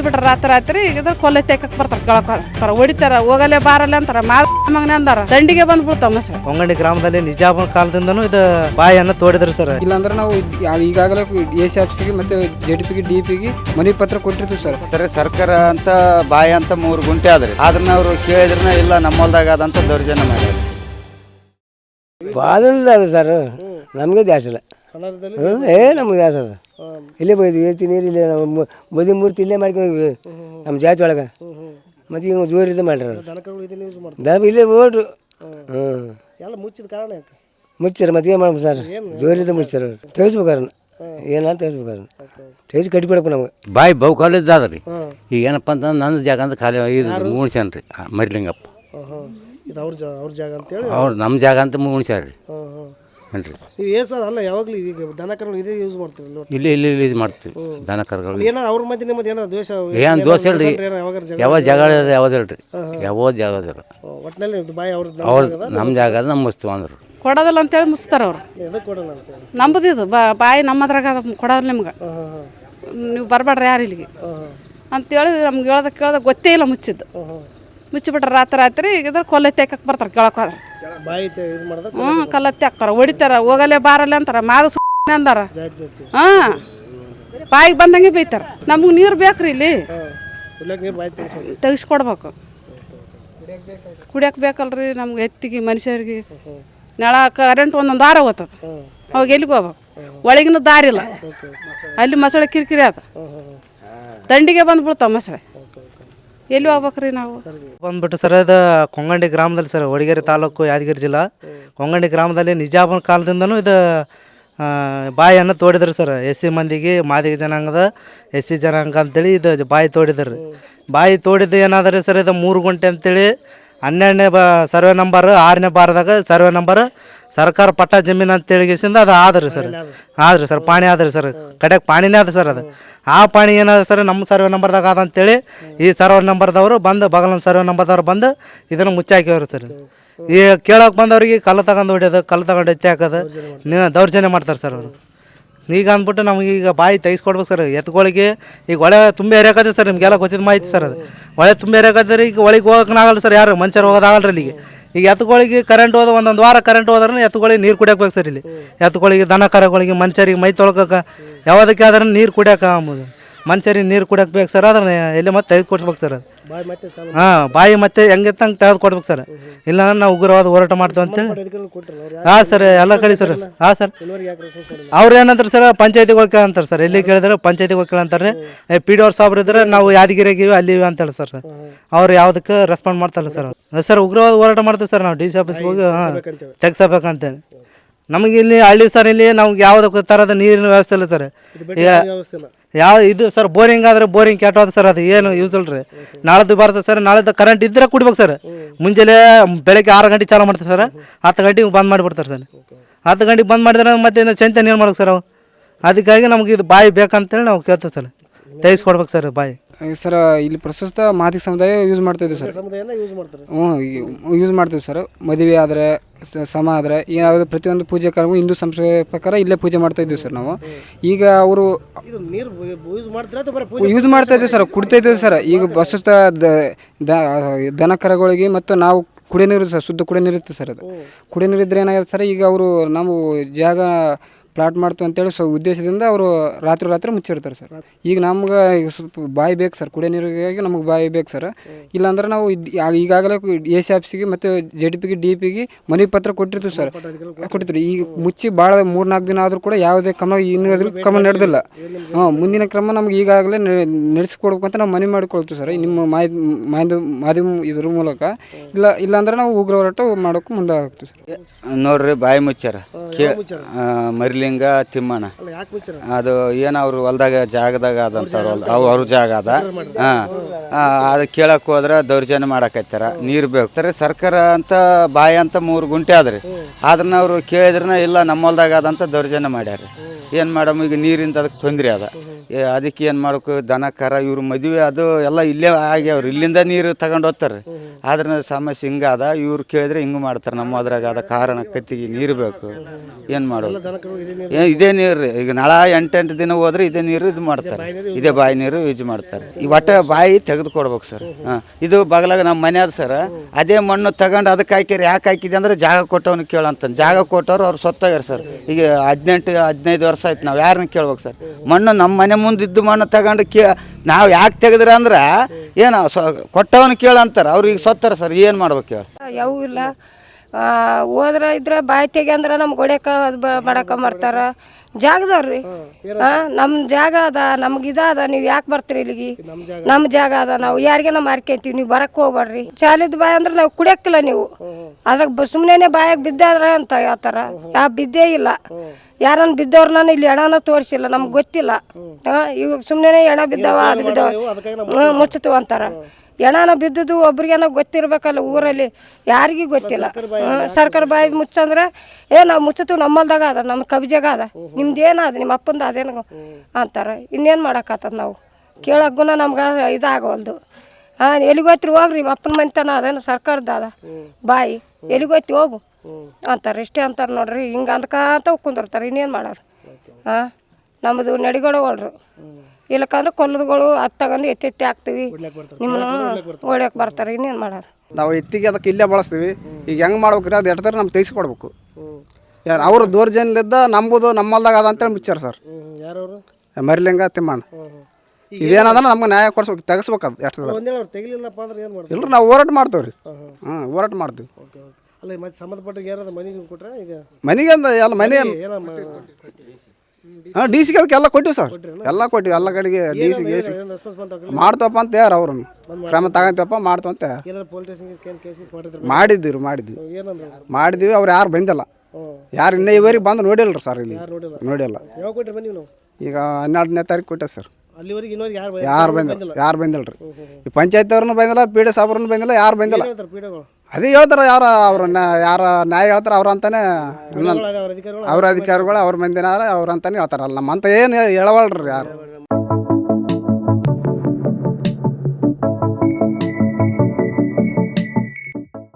ಮುಚ್ಚಿಬಿಟ್ರ ರಾತ್ರಿ ರಾತ್ರಿ ಇದ್ರ ಕೊಲೆ ತೆಕ್ಕಕ್ ಬರ್ತಾರ ಕೇಳಕ್ ಬರ್ತಾರ. ಹೊಡಿತಾರ ಹೋಗಲೇ ಬಾರಲ್ಲ ಅಂತಾರ. ಮಾ ಮಗನೇ ಅಂದಾರ. ದಂಡಿಗೆ ಬಂದ್ ಬಿಡ್ತಾವ ಸರ್ ಕೊಂಗಂಡಿ ಗ್ರಾಮದಲ್ಲಿ ನಿಜಾಮ ಕಾಲದಿಂದನೂ ಇದು ಬಾಯನ್ನ ತೋಡಿದ್ರು ಸರ್. ಇಲ್ಲಾಂದ್ರೆ ನಾವು ಈಗಾಗಲೇ ಎ ಸಿ ಆಫೀಸಿಗೆ ಮತ್ತು ಜೆ ಡಿ ಪಿಗೆ ಡಿ ಪಿಗೆ ಮನವಿ ಪತ್ರ ಕೊಟ್ಟಿರ್ತೀವಿ ಸರ್. ಅಂದ್ರೆ ಸರ್ಕಾರ ಅಂತ ಬಾಯಿ ಅಂತ ಮೂರು ಗುಂಟೆ ಆದ್ರಿ ಆದ್ರನ್ನ ಅವರು ಕೇಳಿದ್ರನ ಇಲ್ಲ ನಮ್ಮ ಅದಂತ ಆದಂತ ದೌರ್ಜನ್ಯ ಮಾಡ್ಯಾರ ಬಾದಲ್ಲ ಸರ್. ನಮಗೆ ದ್ಯಾಸ ಇಲ್ಲ. ಹ್ಮ್, ಏ ನಮ್ಗೆ ಅದ? ಇಲ್ಲೇ ಬೈದ್ವಿ ಏತಿ ನೀರು ಇಲ್ಲೇ ನಾವು ಮು- ಮದುವೆ ಮೂರ್ತಿ ಇಲ್ಲೇ ಮಾಡ್ಕೊಂಡ್ವಿ ನಮ್ಮ ಜಾತಿ ಒಳಗೆ. ಮತ್ತೆ ಈಗ ಜೋರಿದ ಇದು ಮಾಡ್ರಿ ಅವ್ರು. ದನ ಇಲ್ಲೇ ಹೋಟ್ರು ಹ್ಞೂ ಎಲ್ಲ ಮುಚ್ಚಿದ ಕಾರಣ ಯಾಕೆ? ಮುಚ್ಚಾರ ಮತ್ತೆ ಏನು ಮಾಡ್ಬೇಕು ಸರ್? ಜೋರಿದ ಮುಚ್ಚಾರ ಅವ್ರು. ತೆಗಿಸ್ಬೇಕಾರೆ ಏನಂತ ತೆಗಿಸ್ಬೇಕಾರೆ ತೆಗಿಸಿ ಕಟ್ಟಿ ಕೊಡಬೇಕು ನಮ್ಗೆ. ಬಾಯಿ ಬೌ ಕಾಲೇಜ್ ರೀ ಈಗ ಏನಪ್ಪ ಅಂತಂದ್ರೆ ನನ್ನ ಜಾಗ ಅಂತ ಖಾಲಿ ಇದು ಮುಗಿಸ್ಯಾನ ರೀ ಮರಿಲಿಂಗಪ್ಪ. ಇದು ಅವ್ರ ಜಾ ಅವ್ರ ಜಾಗ ಅಂತೇಳಿ? ಅವ್ರು ನಮ್ಮ ಜಾಗ ಅಂತ ಮುಗಿಸ್ಯಾರ ರೀ ಹಾಂ ಹಾಂ ಏನು ನೀವು ಏ ಸರ್ ಅಲ್ಲ ಯಾವಾಗಲೂ ಈಗ ದನ ಕರು ಇದೇ ಯೂಸ್ ಮಾಡ್ತೀವಿ ಇಲ್ಲಿ ಇಲ್ಲಿ ಇಲ್ಲಿ ಇದು ಮಾಡ್ತೀವಿ. ದನ ಕರುಗಳು. ಏನೋ ಅವ್ರ ಮಧ್ಯೆ ನಿಮ್ಮದು ಏನೋ ದ್ವೇಷ ಏನು ದೋಷ ಹೇಳ್ರಿ. ಯಾವಾಗ ಜಗಳ ಯಾವ ಜಾಗ ಯಾವ್ದು ಹೇಳ್ರಿ? ಯಾವ್ದು ಜಾಗ ಇಲ್ರಿ ಒಟ್ಟಿನಲ್ಲಿ ಬಾಯಿ ಅವ್ರ ಅವ್ರು ನಮ್ಮ ಜಾಗ ಅದು ನಮ್ಮ ಮುಸ್ತು ಅಂದ್ರು. ಕೊಡೋದಿಲ್ಲ ಅಂತೇಳಿ ಮುಚ್ತಾರೆ ಅವ್ರು. ಎದಕ್ಕೆ ಕೊಡಲ್ಲ ಇದು. ಬಾ ಬಾಯಿ ನಮ್ಮ ಅದ್ರಾಗ ಅದ ಕೊಡೋದು ನಿಮ್ಗೆ. ನೀವು ಬರಬೇಡ್ರಿ ಯಾರು ಇಲ್ಲಿಗೆ? ಅಂತೇಳಿ ನಮ್ಗೆ ಹೇಳ್ದ ಕೇಳ್ದ ಗೊತ್ತೇ ಇಲ್ಲ ಮುಚ್ಚಿದ್ದು. ಮುಚ್ಚಿಬಿಟ್ರೆ ರಾತ್ರಿ ರಾತ್ರಿ ಈಗ ಇದ್ರ ಕೊಲ್ಲೆ ತೆಕ್ಕಕ್ಕೆ ಬರ್ತಾರೆ ಕೇಳಕ್ ಹೋದ್ರ. ಹ್ಞೂ ಕಲ್ಲತ್ತಿ ಹಾಕ್ತಾರ. ಹೊಡಿತಾರ. ಹೋಗಲೆ ಬಾರಲ್ಲ ಅಂತಾರ. ಮಾದ ಸುಮ್ಮನೆ ಅಂದಾರ. ಹಾಂ. ಬಾಯಿಗೆ ಬಂದಂಗೆ ಬೈತಾರ. ನಮ್ಗೆ ನೀರು ಬೇಕ್ರಿ ಇಲ್ಲಿ. ತೆಗಿಸ್ಕೊಡ್ಬೇಕು. ಕುಡಿಯಕ್ಕೆ ಬೇಕಲ್ರಿ ನಮ್ಗೆ ಎತ್ತಿಗೆ ಮನುಷ್ಯರಿಗೆ. ನೆಳ ಕರೆಂಟ್ ಒಂದೊಂದು ದಾರ ಹೋಗ್ತದ. ಅವಾಗ ಎಲ್ಲಿಗೆ ಹೋಗ್ಬೇಕು? ಒಳಗಿನ ದಾರಿ ಇಲ್ಲ ಅಲ್ಲಿ ಮೊಸಳೆ ಕಿರಿಕಿರಿ ಆತ. ದಂಡಿಗೆ ಬಂದು ಬಿಡ್ತಾವ ಮೊಸಳೆ ಎಲ್ಲಿ ಹೋಗ್ಬೇಕ್ರಿ ನಾವು? ಬಂದ್ಬಿಟ್ಟು ಸರ್ ಇದು ಕೊಂಗಂಡಿ ಗ್ರಾಮದಲ್ಲಿ ಸರ್, ಹೊಡಿಗೆರೆ ತಾಲೂಕು, ಯಾದಗಿರಿ ಜಿಲ್ಲಾ. ಕೊಂಗಂಡಿ ಗ್ರಾಮದಲ್ಲಿ ನಿಜಾಮ ಕಾಲದಿಂದನು ಇದು ಬಾಯಿಯನ್ನು ತೋಡಿದ್ರು ಸರ್. ಎಸ್ ಸಿ ಮಂದಿಗೆ ಮಾದಿಗ ಜನಾಂಗದ ಎಸ್ ಸಿ ಜನಾಂಗ ಅಂತೇಳಿ ಇದು ಬಾಯಿ ತೋಡಿದ್ರು. ಬಾಯಿ ತೋಡಿದ್ದು ಏನಾದ್ರೆ ಸರ್, ಇದು ಮೂರು ಗುಂಟೆ ಅಂತೇಳಿ ಹನ್ನೆರಡನೇ ಬ, ಸರ್ವೆ ನಂಬರ್, ಆರನೇ ಬಾರದಾಗ ಸರ್ವೆ ನಂಬರ್ ಸರ್ಕಾರ ಪಟ್ಟ ಜಮೀನು ಅಂತ ಗೆಸಿಂದ ಅದು ಆದ್ರಿ ಸರ್. ಆದ್ರಿ. ಸರ್ ಪಾಣಿ ಆದ್ರಿ ಸರ್. ಕಡೆಗೆ ಪಾಣಿನೇ ಅದ ಸರ್ ಅದು. ಆ ಪಾಣಿ ಏನಾದ ಸರ್ ನಮ್ಮ ಸರ್ವೆ ನಂಬರ್ದಾಗ ಅದ ಅಂತೇಳಿ ಈ ಸರ್ವೆ ನಂಬರ್ದವರು ಬಂದು ಬಗಲನ ಸರ್ವೆ ನಂಬರ್ದವ್ರು ಬಂದು ಇದನ್ನು ಮುಚ್ಚಾಕಿವ್ರಿ ಸರ್. ಈ ಕೇಳೋಕೆ ಬಂದವ್ರಿಗೆ ಕಲ್ಲು ತಗೊಂಡು ಹೊಡಿಯೋದು ಕಲ್ಲು ತಗೊಂಡು ಎತ್ತಿ ಹಾಕೋದು ನೀವು ದೌರ್ಜನ್ಯ ಮಾಡ್ತಾರೆ ಸರ್ ಅವರು. ಈಗ ಅಂದ್ಬಿಟ್ಟು ನಮಗೆ ಈಗ ಬಾಯಿ ತೆಗಿಸ್ಕೊಡ್ಬೇಕು ಸರ್. ಎತ್ತುಗಳಿಗೆ ಈಗ ಹೊಳೆ ತುಂಬ ಏರಿಯಾಕತ್ತೆ ಸರ್ ನಿಮಗೆಲ್ಲ ಗೊತ್ತಿದ್ದ ಮಾಹಿತಿ ಸರ್ ಅದು. ಒಳೆ ತುಂಬ ರೀ ಈಗ ಒಳಗೆ ಹೋಗೋಕ್ಕಾಗಲ್ಲ ಸರ್ ಯಾರು ಮನುಷ್ಯರು ಹೋಗೋದಾಗಲ್ಲ ಇಲ್ಲಿಗೆ ಈಗ ಎತ್ತುಗಳಿಗೆ ಕರೆಂಟ್ ಹೋದ ಒಂದೊಂದು ವಾರ ಕರೆಂಟ್ ಹೋದ್ರೆ ಎತ್ತುಗಳಿಗೆ ನೀರು ಕುಡಿಯೋಕೆ ಬೇಕು ಸರ್ ಇಲ್ಲಿ. ಎತ್ತುಗಳಿಗೆ ದನ ಕರಗಳಿಗೆ ಮನುಷ್ಯರಿಗೆ ಮೈ ತೊಳಕ ಯಾವುದಕ್ಕೆ ಆದ್ರೆ ನೀರು ಕುಡಿಯೋಕೆ ಮನುಷ್ಯರಿಗೆ ನೀರು ಕುಡಿಯಕ್ಕೆ ಬೇಕು ಸರ್ ಅದನ್ನ ಎಲ್ಲಿ ಮತ್ತೆ ತೆಗೆದು ಕೊಡ್ಸ್ಬೇಕು ಸರ್ ಅದು. ಹಾಂ ಬಾಯಿ ಮತ್ತೆ ಹೆಂಗಿತ್ತು ಹಂಗೆ ತೆಗೆದು ಕೊಡ್ಬೇಕು ಸರ್. ಇಲ್ಲಾಂದ್ರೆ ನಾವು ಉಗ್ರವಾದ ಹೋರಾಟ ಮಾಡ್ತೇವೆ ಅಂತೇಳಿ. ಹಾ ಸರ್ ಎಲ್ಲ ಕಡೆ ಸರ್. ಹಾಂ ಸರ್. ಅವ್ರು ಏನಂತಾರೆ ಸರ್ ಪಂಚಾಯತಿಗಳು ಕೇಳಂತಾರೆ ಸರ್. ಎಲ್ಲಿ ಕೇಳಿದ್ರೆ ಪಂಚಾಯತಿಗಳು ಕೇಳಂತಾರೆ. ಪಿ ಡಿ ಅವ್ರ ಸಾಬ್ರು ಇದ್ರೆ ನಾವು ಯಾದಗಿರಿಯಾಗಿವಿ ಅಲ್ಲಿ ಇವಿ ಅಂತೇಳಿ ಸರ್. ಅವ್ರು ಯಾವುದಕ್ಕೆ ರೆಸ್ಪಾಂಡ್ ಮಾಡ್ತಾರಲ್ಲ ಸರ್ ಸರ್ ಉಗ್ರವಾದ ಹೋರಾಟ ಮಾಡ್ತೀವಿ ಸರ್ ನಾವು ಡಿ ಸಿ ಆಫೀಸ್ಗೆ ಹೋಗಿ ಹಾಂ ತೆಗ್ಸಬೇಕಂತೇಳಿ. ನಮಗೆ ಇಲ್ಲಿ ಹಳ್ಳಿ ಸರ್ ಇಲ್ಲಿ ನಮ್ಗೆ ಯಾವುದಕ್ಕೆ ಥರದ ನೀರಿನ ವ್ಯವಸ್ಥೆ ಇಲ್ಲ ಸರ್. ಈಗ ಯಾವ ಇದು ಸರ್, ಬೋರಿಂಗ್ ಆದ್ರೆ ಬೋರಿಂಗ್ ಕೆಟ್ಟೋದ ಸರ್ ಅದು ಏನು ಯೂಸ್ ಇಲ್ರಿ. ನಾಳೆದು ಬರ್ತದೆ ಸರ್ ನಾಳೆದು ಕರೆಂಟ್ ಇದ್ರೆ ಕುಡಿಬೇಕು ಸರ್. ಮುಂಜಾನೆ ಬೆಳಗ್ಗೆ ಆರು ಗಂಟೆ ಚಾಲು ಮಾಡ್ತೀವಿ ಸರ್. ಹತ್ತು ಗಂಟೆಗೆ ಬಂದ್ ಮಾಡಿಬಿಡ್ತಾರೆ ಸರ್. ಹತ್ತು ಗಂಟೆಗೆ ಬಂದ್ ಮಾಡಿದ್ರೆ ಮತ್ತೆ ಇನ್ನು ಚಂತೆ ಏನು ಮಾಡ್ಬೇಕು ಸರ್ ಅವು ಅದಕ್ಕಾಗಿ ನಮ್ಗೆ ಇದು ಬಾಯಿ ಬೇಕಂತೇಳಿ ನಾವು ಕೇಳ್ತೇವೆ ಸರ್. ತೆಗಿಸ್ಕೊಡ್ಬೇಕು ಸರ್ ಬಾಯಿ. ಸರ್ ಇಲ್ಲಿ ಪ್ರಸ್ತುತ ಮಾತಿ ಸಮುದಾಯ ಯೂಸ್ ಮಾಡ್ತಾ ಇದ್ದೀವಿ ಸರ್. ಸಮುದಾಯನ ಯೂಸ್ ಮಾಡ್ತಾರೆ. ಹ್ಞೂ ಯೂಸ್ ಮಾಡ್ತೀವಿ ಸರ್. ಮದುವೆ ಆದರೆ ಸಮ ಆದರೆ ಯಾವುದು ಪ್ರತಿಯೊಂದು ಪೂಜೆ ಕಾರ್ಯ ಹಿಂದೂ ಸಂಸ್ಕೃತಿ ಪ್ರಕಾರ ಇಲ್ಲೇ ಪೂಜೆ ಮಾಡ್ತಾ ಇದ್ದೀವಿ ಸರ್ ನಾವು. ಈಗ ಅವರು ಇದು ನೀರು ಯೂಸ್ ಮಾಡ್ತಾರೆ ಅಥವಾ ಬರೀ ಪೂಜೆ ಯೂಸ್ ಮಾಡ್ತಾ ಇದ್ದೀವಿ ಸರ್. ಕುಡ್ತಾ ಇದ್ದೀವಿ ಸರ್. ಈಗ ಪ್ರಸ್ತುತ ದ- ದ- ದನ ಕರಗಳಿಗೆ ಮತ್ತು ನಾವು ಕುಡಿಯೋ ನೀರು ಸರ್. ಶುದ್ಧ ಕುಡಿಯೋ ನೀರು ಇರುತ್ತೆ ಸರ್ ಅದು. ಕುಡಿಯೋ ನೀರು ಇದ್ರೆ ಏನಾಗುತ್ತೆ ಸರ್? ಈಗ ಅವರು ನಾವು ಜಾಗ ಪ್ಲಾಟ್ ಮಾಡ್ತು ಅಂತೇಳಿ ಸೊ ಉದ್ದೇಶದಿಂದ ಅವರು ರಾತ್ರಿ ರಾತ್ರಿ ಮುಚ್ಚಿರ್ತಾರೆ ಸರ್. ಈಗ ನಮ್ಗೆ ಈಗ ಸ್ವಲ್ಪ ಬಾಯಿ ಬೇಕು ಸರ್ ಕುಡಿಯೋ ನೀರಿಗಾಗಿ ನಮಗೆ ಬಾಯಿ ಬೇಕು ಸರ್. ಇಲ್ಲಾಂದ್ರೆ ನಾವು ಇದ್- ಯಾ- ಈಗಾಗಲೇ ಎ ಸಿ ಆಫೀಸಿಗೆ ಮತ್ತು ಜೆ ಡಿ ಪಿಗೆ ಡಿ ಪಿಗೆ ಮನೆ ಪತ್ರ ಕೊಟ್ಟಿರ್ತೀವಿ ಸರ್. ಕೊಟ್ಟಿರ್ತೀವಿ. ಈಗ ಮುಚ್ಚಿ ಭಾಳ ಮೂರು ನಾಲ್ಕು ದಿನ ಆದರೂ ಕೂಡ ಯಾವುದೇ ಕ್ರಮ ಇನ್ನೂ ಆದರೂ ಕ್ರಮ ನಡೆದಿಲ್ಲ. ಹಾಂ ಮುಂದಿನ ಕ್ರಮ ನಮ್ಗೆ ಈಗಾಗಲೇ ನಡೆಸ್ಕೊಡ್ಬೇಕು ಅಂತ ನಾವು ಮನವಿ ಮಾಡಿಕೊಳ್ತೀವಿ ಸರ್. ನಿಮ್ಮ ಮಾಹಿತಿ ಮಾಧ್ಯಮ ಮಾಧ್ಯಮ ಇದ್ರ ಮೂಲಕ. ಇಲ್ಲ ಇಲ್ಲಾಂದ್ರೆ ನಾವು ಉಗ್ರ ಹೋರಾಟ ಮಾಡೋಕ್ಕೂ ಮುಂದೆ ಆಗ್ತೀವಿ ಸರ್ ನೋಡ್ರಿ ಬಾಯಿ ಮುಚ್ಚಾರ ಕೇ ಆ, ಮರಿಲಿಂಗ ತಿಮ್ಮಣ್ಣ. ಅಲ್ಲ ಯಾಕೆ ಮುಚ್ಚಾರ ಅದು ಏನು ಅವ್ರು ಹೊಲ್ದಾಗ ಜಾಗದಾಗ ಅದಂತಾರ ಅವು ಅವ್ರ ಜಾಗ ಅದ. ಹಾಂ. ಅದು ಕೇಳಕ್ಕೆ ಹೋದ್ರೆ ದೌರ್ಜನ್ಯ ಮಾಡಕತ್ತಾರ ನೀರು ಬೇಕಾರೆ ಸರ್ ಸರ್ಕಾರ ಅಂತ ಬಾಯಿ ಅಂತ ಮೂರು ಗುಂಟೆ ಆದ್ರಿ. ಆದ್ರನ್ನ ಅವರು ಕೇಳಿದ್ರನ ಇಲ್ಲ ನಮ್ಮ ಹೊಲ್ದಾಗ ಅದಂತ ದೌರ್ಜನ್ಯ ಮಾಡ್ಯಾರ. ಏನು ಮಾಡಮ್ ಈಗ ನೀರಿಂದ ಅದಕ್ಕೆ ತೊಂದರೆ ಅದ. ಏ, ಅದಕ್ಕೆ ಏನು ಮಾಡ್ಬೇಕು? ದನ ಕರ ಇವ್ರ ಮದುವೆ ಅದು ಎಲ್ಲ ಇಲ್ಲೇ ಆಗ್ಯಾವ್ರಿ ಇಲ್ಲಿಂದ ನೀರು ತಗೊಂಡು ಹೋಗ್ತಾರೆ ಆದ್ರೆ ಸಮಸ್ಯೆ ಹಿಂಗಾದ ಇವ್ರು ಕೇಳಿದ್ರೆ ಹಿಂಗೆ ಮಾಡ್ತಾರೆ. ನಮ್ಮ ಅದ್ರಾಗ ಅದ ಕಾರಣ ಕತ್ತಿಗೆ ನೀರು ಬೇಕು. ಏನು ಮಾಡೋದು? ಏ ಇದೇ ನೀರು ರೀ. ಈಗ ನಳ ಎಂಟೆಂಟು ದಿನ ಹೋದ್ರೆ ಇದೇ ನೀರು ಇದು ಮಾಡ್ತಾರೆ. ಇದೇ ಬಾಯಿ ನೀರು ಯೂಸ್ ಮಾಡ್ತಾರೆ. ಈ ಒಟ್ಟ ಬಾಯಿ ತೆಗೆದು ಕೊಡ್ಬೇಕು ಸರ್. ಹಾಂ ಇದು ಬಗಲಾಗ ನಮ್ಮ ಮನೆ ಅದ ಸರ್ ಅದೇ ಮಣ್ಣು ತಗೊಂಡು ಅದಕ್ಕೆ ಹಾಕಿರಿ ಯಾಕೆ ಹಾಕಿದೆ ಅಂದ್ರೆ ಜಾಗ ಕೊಟ್ಟವನು ಕೇಳಂತ ಜಾಗ ಕೊಟ್ಟವ್ರು ಅವ್ರು ಸೊತ್ತಾಗ್ಯಾರ ಸರ್. ಈಗ ಹದಿನೆಂಟು ಹದಿನೈದು ವರ್ಷ ಆಯ್ತು ನಾವು ಯಾರನ್ನ ಕೇಳ್ಬೇಕು ಸರ್? ಮಣ್ಣು ನಮ್ಮ ಮನೆ ಮುಂದೆ ಇದ್ದು ಮಣ್ಣು ತಗೊಂಡು ಕೇ ನಾವು ಯಾಕೆ ತೆಗೆದ್ರ ಅಂದ್ರೆ ಏನು ಸೊ ಕೊಟ್ಟವನು ಕೇಳಂತಾರೆ. ಅವ್ರು ಈಗ ಸೊತ್ತಾರ ಸರ್ ಏನು ಮಾಡ್ಬೇಕು ಹೇಳಿ? ಯಾವ ಇಲ್ಲ. ಹೋದ್ರ ಇದ್ರೆ ಬಾಯಿ ತೆಗೆಂದ್ರ ಅಂದ್ರೆ ನಮ್ಗೆ ಹೊಡ್ಯಕ ಅದು ಬ ಮಾಡಕ ಮಾಡ್ತಾರ ಜಾಗದವ್ರಿ ಹಾಂ ನಮ್ಮ ಜಾಗ ಅದ ನಮ್ಗೆ ಇದ ಅದ ನೀವು ಯಾಕೆ ಬರ್ತೀರಿ ಇಲ್ಲಿಗೆ? ನಮ್ಮ ಜಾಗ ಅದ. ನಾವು ಯಾರಿಗೇನ ಮಾರ್ಕೊಂತೀವಿ ನೀವು ಬರಕ್ಕೆ ಹೋಗ್ಬೇಡ್ರಿ ಚಾಲಿದ ಬಾಯಿ ಅಂದ್ರೆ ನಾವು ಕುಡಿಯಕ್ಕಿಲ್ಲ ನೀವು. ಅದ್ರಾಗ ಬ ಸುಮ್ಮನೆ ಬಾಯಾಗ ಬಿದ್ದಾದ್ರೆ ಅಂತ ಹೇಳ್ತಾರ ಯಾ ಬಿದ್ದೇ ಇಲ್ಲ. ಯಾರನ್ನ ಬಿದ್ದವ್ರನ್ನ ಇಲ್ಲಿ ಎಣನ ತೋರಿಸಿಲ್ಲ ನಮ್ಗೆ ಗೊತ್ತಿಲ್ಲ. ಹಾಂ ಇವಾಗ ಸುಮ್ಮನೆ ಎಣ ಬಿದ್ದವ ಅದು ಬಿದ್ದಾವ. ಹ್ಞೂ ಮುಚ್ಚತು ಅಂತಾರ. ಎಣನ ಬಿದ್ದದ್ದು ಒಬ್ರಿಗೇನೋ ಗೊತ್ತಿರ್ಬೇಕಲ್ಲ ಊರಲ್ಲಿ ಯಾರಿಗೂ ಗೊತ್ತಿಲ್ಲ. ಸರ್ಕಾರ ಬಾಯಿ ಮುಚ್ಚಂದ್ರೆ ಏ ನಾವು ಮುಚ್ಚತು ನಮ್ಮಲ್ದಾಗ ಅದ ನಮ್ಮ ಕಬ್ಜಾಗ ಅದ. ನಿಮ್ದು ಅದ ನಿಮ್ಮ ಅಪ್ಪಂದು ಅದೇನು ಅಂತಾರೆ. ಇನ್ನೇನು ಮಾಡೋಕ್ಕಾತದ ನಾವು? ಕೇಳೋಕ್ಕೂ ನಮ್ಗೆ ಇದಾಗವಲ್ದು. ಹಾಂ ಎಲ್ಲಿಗೋತ್ರಿ ಹೋಗ್ರಿ ನಿಮ್ಮ ಅಪ್ಪನ ಮನೆತನ ಅದೇನು ಸರ್ಕಾರದ ಅದ? ಬಾಯಿ ಎಲ್ಲಿಗೋಯ್ತಿ ಹೋಗು. ಅಂತಾರೆ ಇಷ್ಟೇ ಅಂತಾರೆ ನೋಡ್ರಿ ಹಿಂಗೆ ಅಂದ್ಕಂತ ಕುಂದಿರ್ತಾರೆ ಇನ್ನೇನು ಮಾಡೋದು? ಹಾಂ. ನಮ್ಮದು ನಡಿಗೊಡವಲ್ರು ಇಲ್ಲಕಂದ್ರೆ ಕೊಲ್ಲದಗಳು ಅದು ತಗೊಂಡು ಎತ್ತಿ ಎತ್ತಿ ಹಾಕ್ತೀವಿ ನಿಮ್ಮನ್ನು ಹೊಡ್ಯಕ್ಕೆ ಬರ್ತಾರೆ. ಇನ್ನೇನು ಮಾಡೋದು? ನಾವು ಎತ್ತಿಗೆ ಅದಕ್ಕೆ ಇಲ್ಲೇ ಬಳಸ್ತೀವಿ. ಈಗ ಹೆಂಗೆ ಮಾಡ್ಬೇಕ್ರಿ ಅದು ಎಡ್ತಾರೆ ನಮ್ಗೆ ತೆಗಿಸ್ಕೊಡ್ಬೇಕು ಯಾರು ಅವರು ದೌರ್ಜನ್ಯಲಿದ್ದ ನಂಬುದು ನಮ್ಮಲ್ದಾಗ ಅದ ಅಂತೇಳಿ ಮುಚ್ಚಾರ ಸರ್. ಯಾರವರು? ಮರಿಲಿಂಗ ತಿಮ್ಮಣ್ಣ. ಇದೇನದ ನಮ್ಗೆ ನ್ಯಾಯ ಕೊಡ್ಸ್ಬೇಕು. ತೆಗಿಸ್ಬೇಕು ಅದು ಎಷ್ಟು ಇಲ್ರಿ ನಾವು ಹೋರಾಟ ಮಾಡ್ತೇವೆ ರೀ ಹಾಂ ಹೋರಾಟ ಮಾಡ್ತೀವಿ. Okay okay. ಅಲ್ಲ ಮತ್ತೆ ಸಂಬಂಧಪಟ್ಟ ಯಾರಾದ್ರು ಮನೆಗೆ ಕೊಟ್ರೆ? ಈಗ ಮನೆಗೆ ಅಂದ ಎಲ್ಲ ಮನೆ ಏನೋ ಹಾಂ ಡಿ ಸಿ ಅದಕ್ಕೆ ಎಲ್ಲ ಕೊಟ್ಟಿವಿ ಸರ್. ಎಲ್ಲ ಕೊಟ್ಟಿವಿ ಎಲ್ಲ ಕಡೆಗೆ ಡಿ ಸಿ ಎ ಸಿ ಏನು ರೆಸ್ಪಾನ್ಸ್ ಮಾಡ್ತಪ್ಪ ಅಂತ ಯಾರು ಅವ್ರನ್ನ. ಕ್ರಮ ತಗೊಂತೀವಪ್ಪ ಮಾಡ್ತೇವೆ ಅಂತ ಏನಾದ್ರು ಪೊಲೀಸ್ ಸ್ಟೇಷನ್ಗೆ ಏನು ಕೇಸ್ ಗೀಸ್ ಮಾಡಿದ್ದೀವಿ. ಮಾಡಿದ್ವಿ ಮಾಡಿದ್ವಿ ಅವ್ರು ಯಾರು ಬಂದಿಲ್ಲ. ಯಾರು ಇನ್ನೂ ಇವರಿಗೆ ಬಂದು ನೋಡಿಲ್ಲ ಸರ್ ಇಲ್ಲಿ. ನೋಡಿಲ್ಲ? ಈಗ ಹನ್ನೆರಡನೇ ತಾರೀಕು ಕೊಟ್ಟೆ ಸರ್. ಯಾರು ಬಂದಿಲ್ಲ? ಯಾರು ಬಂದಿಲ್ಲ ರೀ ಈ ಪಂಚಾಯತ್ ಅವ್ರನ್ನೂ ಬಂದಿಲ್ಲ ಪಿ ಡಿ ಸಾಬ್ರನ್ನು ಬಂದಿಲ್ಲ ಯಾರು ಬಂದಿಲ್ಲ. ಅದೇ ಹೇಳ್ತಾರೆ ಯಾರು ಅವ್ರ ಯಾರ ನ್ಯಾಯ ಹೇಳ್ತಾರೆ ಅವ್ರ ಅಂತಾನೆ ಅವ್ರ ಅಧಿಕಾರಿಗಳು ಅವ್ರ ಮಂದಿನ ಅವ್ರ ಮಂದಿನಾರ ಅವ್ರ ಅಂತಾನೆ ಹೇಳ್ತಾರಲ್ಲ ನಮ್ಮಂತ ಏನು ಹೇಳವಲ್ರಿ ಯಾರು?